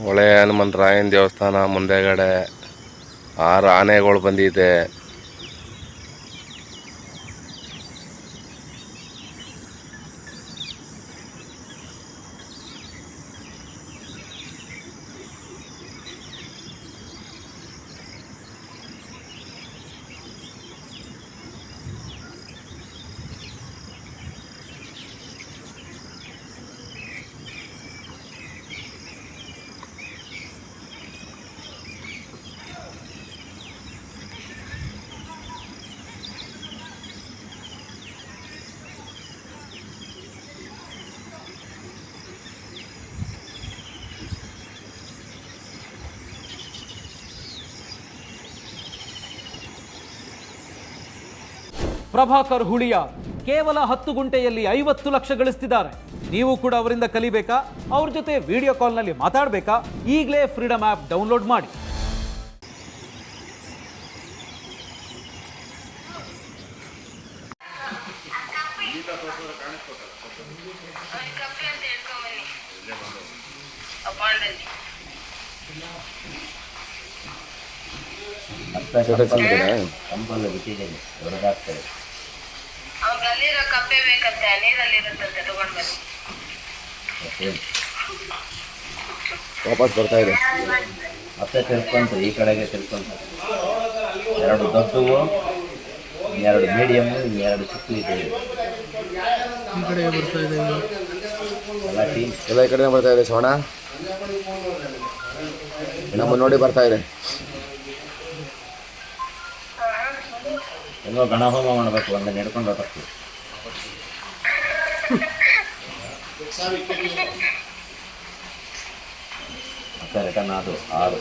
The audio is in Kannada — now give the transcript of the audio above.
ಹೊಳೆ ಹನುಮಂತರಾಯನ ದೇವಸ್ಥಾನ ಮುಂದೆಗಡೆ ಆರು ಆನೆಗಳು ಬಂದಿದೆ. ಪ್ರಭಾಕರ್ ಹುಳಿಯ ಕೇವಲ ಹತ್ತು ಗುಂಟೆಯಲ್ಲಿ ಐವತ್ತು ಲಕ್ಷ ಗಳಿಸ್ತಿದ್ದಾರೆ. ನೀವು ಕೂಡ ಅವರಿಂದ ಕಲಿಬೇಕಾ? ಅವ್ರ ಜೊತೆ ವಿಡಿಯೋ ಕಾಲ್ನಲ್ಲಿ ಮಾತಾಡಬೇಕಾ? ಈಗಲೇ ಫ್ರೀಡಮ್ ಆ್ಯಪ್ ಡೌನ್ಲೋಡ್ ಮಾಡಿ. ಬಿಟ್ಟಿದ್ದೇನೆ. ಹೊರಗಾಗ್ತದೆ ಅವ್ರಿಗೆ ಕಪ್ಪೆ ಬೇಕಂತೆ ನೀರಲ್ಲಿರುತ್ತಂತೆ ತಗೊಂಡ್ ಬನ್ನಿ. ವಾಪಸ್ ಬರ್ತಾ ಇದೆ. ಮತ್ತೆ ತಿಳ್ಕೊಂತ ಈ ಕಡೆಗೆ ತಿಳ್ಕೊಂತ. ಎರಡು ದೊಡ್ಡವು ಎರಡು ಮೀಡಿಯಮ್ ಎರಡು ಚಿಕ್ಕ ಇದೆ. ಎಲ್ಲ ಟೀಮ್ ಎಲ್ಲ ಈ ಕಡೆ ಬರ್ತಾ ಇದೆ ಸೋಣ. ನಮ್ಮ ನೋಡಿ ಬರ್ತಾ ಇದೆ. ಎಲ್ಲೋ ಗಣಹೋಮ ಮಾಡಬೇಕು ಒಂದು ನೆಡ್ಕೊಂಡು ಹೊರಟು ಮತ್ತೆ ರಿಟರ್ನ್ ಅದು ಆರು